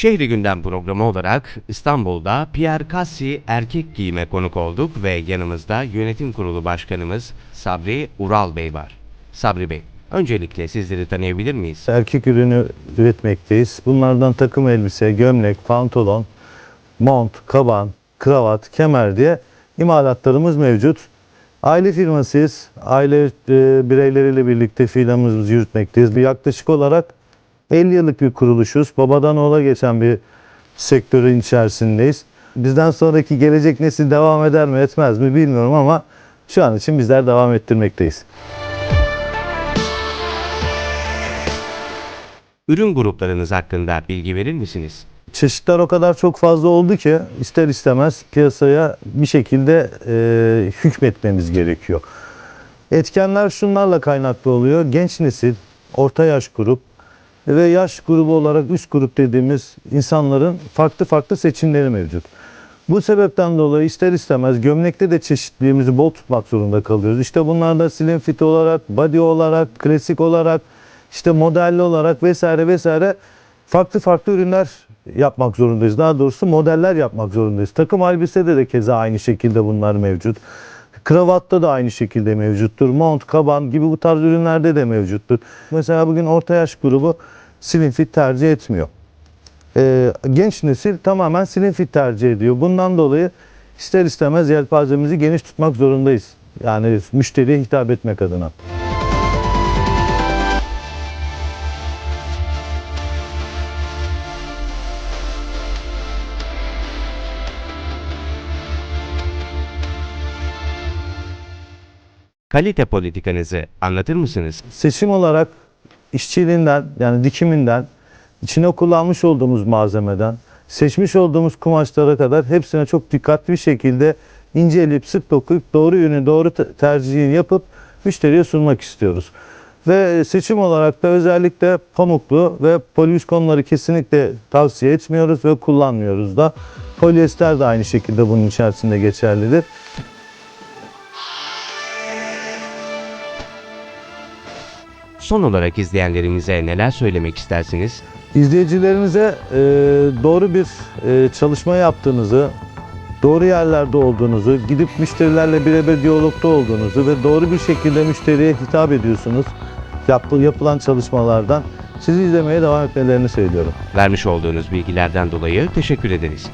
Şehri Gündem programı olarak İstanbul'da Pierre Cassi erkek giyime konuk olduk ve yanımızda yönetim kurulu başkanımız Sabri Ural Bey var. Sabri Bey, öncelikle sizleri tanıyabilir miyiz? Erkek ürünü üretmekteyiz. Bunlardan takım elbise, gömlek, pantolon, mont, kaban, kravat, kemer diye imalatlarımız mevcut. Aile firmasıyız. Aile e, bireyleriyle birlikte fiilamızı yürütmekteyiz. Bir yaklaşık olarak 50 yıllık bir kuruluşuz. Babadan oğula geçen bir sektörün içerisindeyiz. Bizden sonraki gelecek nesil devam eder mi etmez mi bilmiyorum ama şu an için bizler devam ettirmekteyiz. Ürün gruplarınız hakkında bilgi verir misiniz? Çeşitler o kadar çok fazla oldu ki ister istemez piyasaya bir şekilde e, hükmetmemiz gerekiyor. Etkenler şunlarla kaynaklı oluyor. Genç nesil, orta yaş grup ve yaş grubu olarak üst grup dediğimiz insanların farklı farklı seçimleri mevcut. Bu sebepten dolayı ister istemez gömlekte de çeşitliliğimizi bol tutmak zorunda kalıyoruz. İşte bunlar da slim fit olarak, body olarak, klasik olarak, işte modelli olarak vesaire vesaire farklı farklı ürünler yapmak zorundayız. Daha doğrusu modeller yapmak zorundayız. Takım elbisede de keza aynı şekilde bunlar mevcut. Kravatta da aynı şekilde mevcuttur. Mont, kaban gibi bu tarz ürünlerde de mevcuttur. Mesela bugün orta yaş grubu slim fit tercih etmiyor. Ee, genç nesil tamamen slim fit tercih ediyor. Bundan dolayı ister istemez yelpazemizi geniş tutmak zorundayız. Yani müşteriye hitap etmek adına. Kalite politikanızı anlatır mısınız? Seçim olarak işçiliğinden yani dikiminden, içine kullanmış olduğumuz malzemeden, seçmiş olduğumuz kumaşlara kadar hepsine çok dikkatli bir şekilde inceleyip sık dokuyup doğru ürünü doğru te- tercihini yapıp müşteriye sunmak istiyoruz. Ve seçim olarak da özellikle pamuklu ve poliviskonları kesinlikle tavsiye etmiyoruz ve kullanmıyoruz da. Polyester de aynı şekilde bunun içerisinde geçerlidir. Son olarak izleyenlerimize neler söylemek istersiniz? İzleyicilerinize e, doğru bir e, çalışma yaptığınızı, doğru yerlerde olduğunuzu, gidip müşterilerle birebir diyalogda olduğunuzu ve doğru bir şekilde müşteriye hitap ediyorsunuz yap, yapılan çalışmalardan. Sizi izlemeye devam etmelerini söylüyorum. Vermiş olduğunuz bilgilerden dolayı teşekkür ederiz.